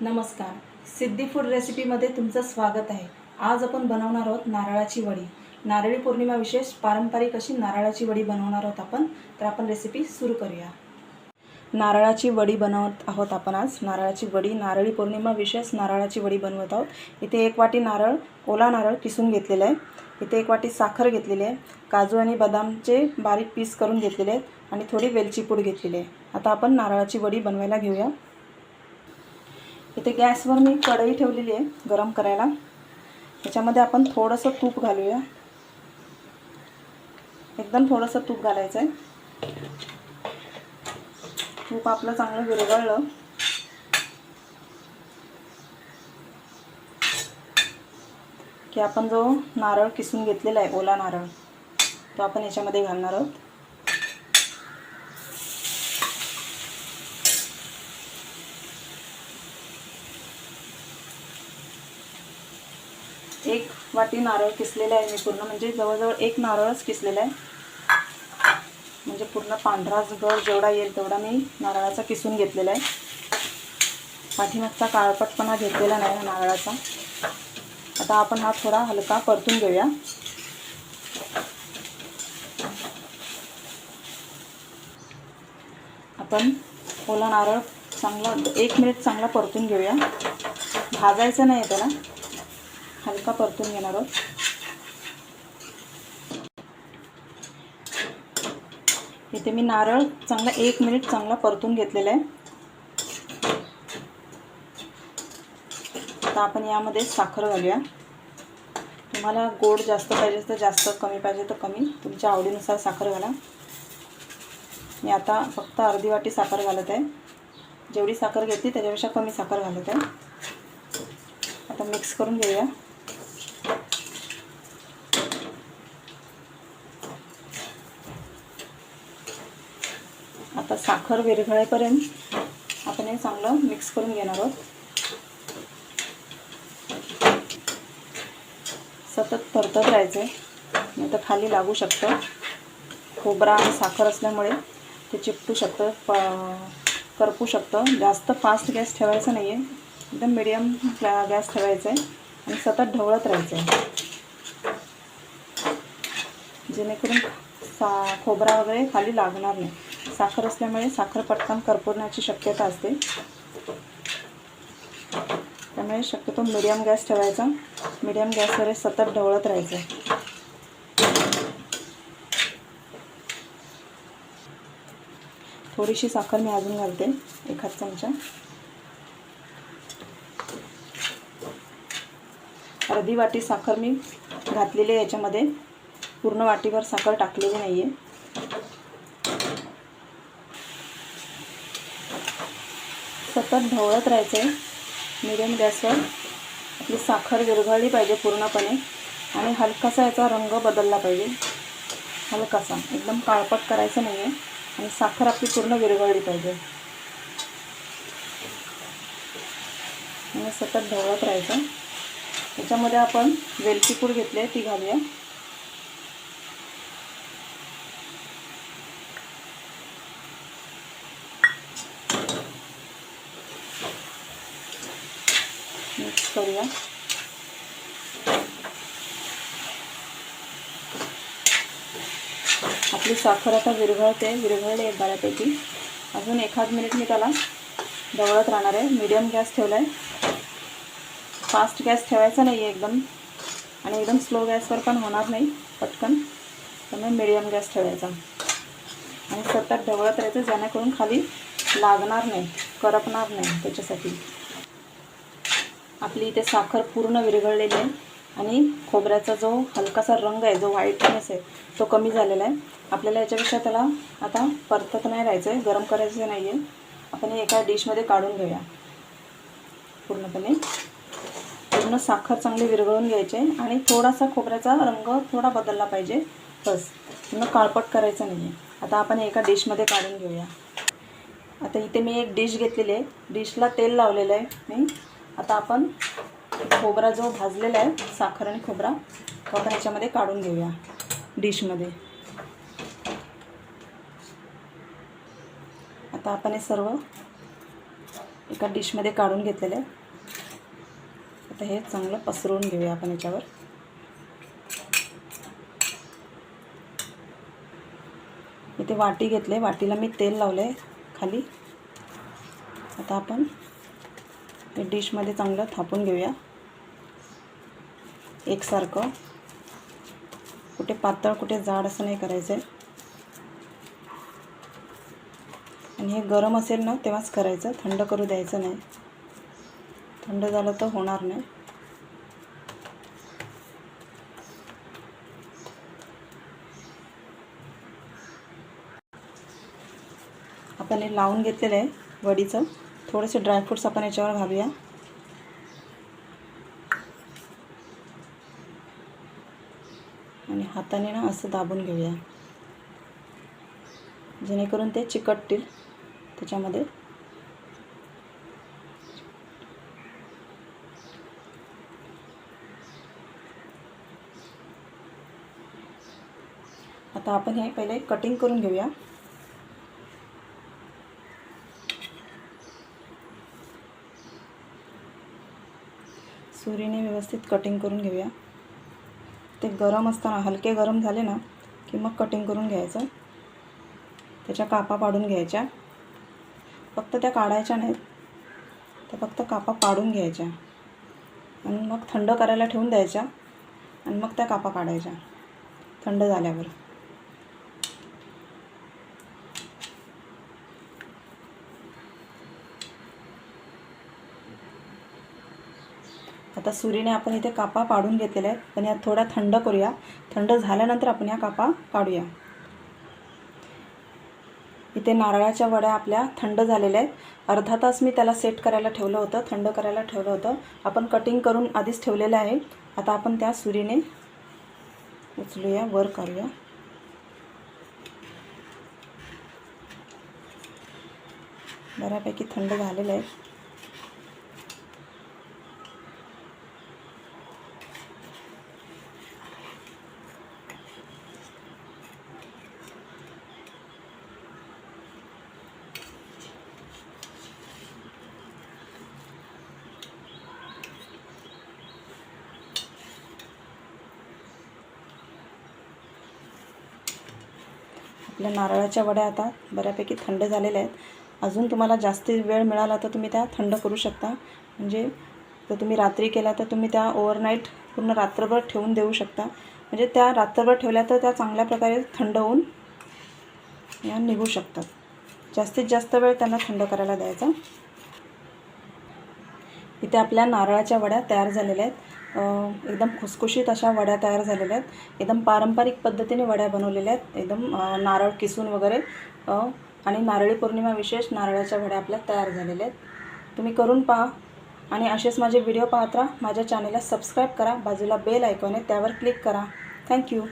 नमस्कार. सिद्धी फूड रेसिपीमध्ये तुमचं स्वागत आहे. आज आपण बनवणार आहोत नारळाची वडी. नारळी पौर्णिमा विशेष पारंपरिक अशी नारळाची वडी बनवणार आहोत आपण. तर आपण रेसिपी सुरू करूया. नारळाची वडी बनवत आहोत आपण आज. नारळाची वडी नारळी पौर्णिमा विशेष नारळाची वडी बनवत आहोत. इथे एक वाटी नारळ ओला नारळ किसून घेतलेला आहे. इथे एक वाटी साखर घेतलेली आहे. काजू आणि बदामचे बारीक पीस करून घेतलेले आहेत आणि थोडी वेलची पूड घेतलेली आहे. आता आपण नारळाची वडी बनवायला घेऊया. इथे गॅसवर मी कढई ठेवलेली आहे गरम करायला. ह्याच्यामध्ये आपण थोडंसं तूप घालूया. एकदम थोडंसं तूप घालायचं आहे तूप आपलं चांगलं विरघळलं. की आपण जो नारळ किसून घेतलेला आहे ओला नारळ तो आपण याच्यामध्ये घालणार आहोत एक वाटी नारळ किसलेला आहे मी पूर्ण. म्हणजे जवळजवळ एक नारळच किसलेला आहे. म्हणजे पूर्ण पांढरा गळ जेवढा येईल तेवढा मी नारळाचा किसून घेतलेला आहे. पाठीमागचा काळपटपणा घेतलेला नाही हा नारळाचा. आता आपण हा थोडा हलका परतून घेऊया. आपण ओला नारळ चांगला एक मिनिट चांगला परतून घेऊया. भाजायचं नाही त्याला. हलका परतून घेणार आहोत. इथे मी नारळ चांगला एक मिनिट चांगला परतून घेतलेला आहे. आता आपण यामध्ये साखर घालूया. तुम्हाला गोड जास्त पाहिजे तर जास्त कमी पाहिजे तर कमी. तुमच्या आवडीनुसार साखर घाला. मी आता फक्त अर्धी वाटी साखर घालत आहे. जेवढी साखर घेतली त्याच्यापेक्षा कमी साखर घालत आहे. आता मिक्स करून घेऊया आता साखर विरघळेपर्यंत आपण हे चांगलं मिक्स करून घेणार आहोत. सतत परतत राहायचं आहे नाही तर खाली लागू शकतं. खोबरा आणि साखर असल्यामुळे ते चिपटू शकतं प करपू शकतं. जास्त फास्ट गॅस ठेवायचा नाही आहे एकदम मिडियम गॅस ठेवायचा आहे आणि सतत ढवळत राहायचं आहे जेणेकरून सा खोबरा वगैरे खाली लागणार नाही. साखर असल्यामुळे साखर पटकन करपवण्याची शक्यता असते. त्यामुळे शक्यतो मिडियम गॅस ठेवायचा. मिडियम गॅसवर हे सतत ढवळत राहायचं. थोडीशी साखर मी अजून घालते एखाद चमचा. अर्धी वाटी साखर मी घातलेली आहे याच्यामध्ये. पूर्ण वाटीवर साखर टाकलेली नाही आहे सतत ढवळत राहायचं. आहे मिडियम गॅसवर आपली साखर विरघळली पाहिजे पूर्णपणे आणि हलकासा याचा रंग बदलला पाहिजे. हलकासा एकदम काळपट करायचं नाही आहे आणि साखर आपली पूर्ण विरघळली पाहिजे. आणि सतत ढवळत राहायचं. त्याच्यामध्ये आपण वेलची पूड घेतली आहे ती घालूया. मिक्स करूया. आपली साखर आता विरघळते विरघळली आहे बऱ्यापैकी. अजून एखाद मिनिट मी त्याला ढवळत राहणार आहे. मीडियम गॅस ठेवला आहे फास्ट गॅस ठेवायचा नाही आहे एकदम. आणि एकदम स्लो गॅसवर पण होणार नाही पटकन. त्यामुळे मीडियम गॅस ठेवायचा. आणि सतत ढवळत राहायचं जेणेकरून खाली लागणार नाही करपणार नाही त्याच्यासाठी. आपली इथे साखर पूर्ण विरघळलेली आहे. आणि खोबऱ्याचा जो हलकासा रंग आहे जो व्हाईटनेस आहे तो कमी झालेला आहे. आपल्याला याच्यापेक्षा त्याला आता परतत नाही राहायचं आहे गरम करायचं नाही आहे आपण हे एका डिशमध्ये काढून घेऊया. पूर्णपणे. पूर्ण साखर चांगली विरघळून घ्यायची आहे आणि थोडासा खोबऱ्याचा रंग थोडा बदलला पाहिजे. बस. पूर्ण काळपट करायचं नाही आहे आता आपण एका डिशमध्ये काढून घेऊया. आता इथे मी एक डिश घेतलेली आहे. डिशला तेल लावलेलं आहे मी. आता आपण खोबरा जो भाजलेला आहे साखर आणि खोबरा तो आपण ह्याच्यामध्ये काढून घेऊया डिशमध्ये. आता आपण हे सर्व एका डिशमध्ये काढून घेतलेलं आहे. आता हे चांगलं पसरवून घेऊया आपण याच्यावर. इथे वाटी घेतले वाटीला मी तेल लावलं आहे खाली. आता आपण ते डिशमध्ये चांगलं थापून घेऊया. एकसारखं. कुठे पातळ कुठे जाड असं नाही करायचं आहे आणि हे गरम असेल ना तेव्हाच करायचं. थंड करू द्यायचं नाही. थंड झालं तर होणार नाही. आपण हे लावून घेतलेलं आहे वडीचं. थोडेसे ड्रायफ्रूट्स आपण याच्यावर घालूया. आणि हाताने ना असं दाबून घेऊया. जेणेकरून ते चिकटतील. त्याच्यामध्ये आता आपण हे पहिले कटिंग करून घेऊया. सुरीने व्यवस्थित कटिंग करून घेऊया. ते गरम असताना हलके गरम झाले ना की मग कटिंग करून घ्यायचं. त्याच्या कापा पाडून घ्यायच्या. फक्त त्या काढायच्या नाहीत. त्या फक्त कापा पाडून घ्यायच्या. आणि मग थंड करायला ठेवून द्यायच्या. आणि मग त्या कापा काढायच्या. थंड झाल्यावर. आता सुरीने आपण इथे कापा पाडून घेतलेल्या आहेत. पण या थोड्या थंड करूया. थंड झाल्यानंतर आपण या कापा काढूया इथे नारळाच्या वड्या आपल्या थंड झालेल्या आहेत. अर्धा तास मी त्याला सेट करायला ठेवलं होतं. थंड करायला ठेवलं होतं. आपण कटिंग करून आधीच ठेवलेलं आहे. आता आपण त्या सुरीने उचलूया वर करूया. बऱ्यापैकी थंड झालेलं आहे. आपल्या नारळाच्या वड्या आता बऱ्यापैकी थंड झालेल्या आहेत. अजून तुम्हाला जास्त वेळ मिळाला तर तुम्ही त्या थंड करू शकता. म्हणजे जर तुम्ही रात्री केल्या तर तुम्ही त्या ओव्हरनाईट पूर्ण रात्रभर ठेवून देऊ शकता. म्हणजे त्या रात्रभर ठेवल्या तर त्या चांगल्या प्रकारे थंड होऊन या निघू शकतात. जास्तीत जास्त वेळ त्यांना थंड करायला द्यायचा. इथे आपल्या नारळाच्या वड्या तयार झालेल्या आहेत. एकदम खुसखुशीत अशा वड्या तयार झालेल्या आहेत. एकदम पारंपरिक पद्धतीने वड्या बनवलेल्या आहेत. एकदम नारळ किसून वगैरे आणि नारळी पौर्णिमा विशेष नारळाच्या वड्या आपल्या तयार झालेल्या आहेत. तुम्ही करून पहा आणि असेच माझे व्हिडिओ पाहत राहा. माझ्या चॅनलला सबस्क्राईब करा. बाजूला बेल आयकॉन आहे त्यावर क्लिक करा. थँक्यू.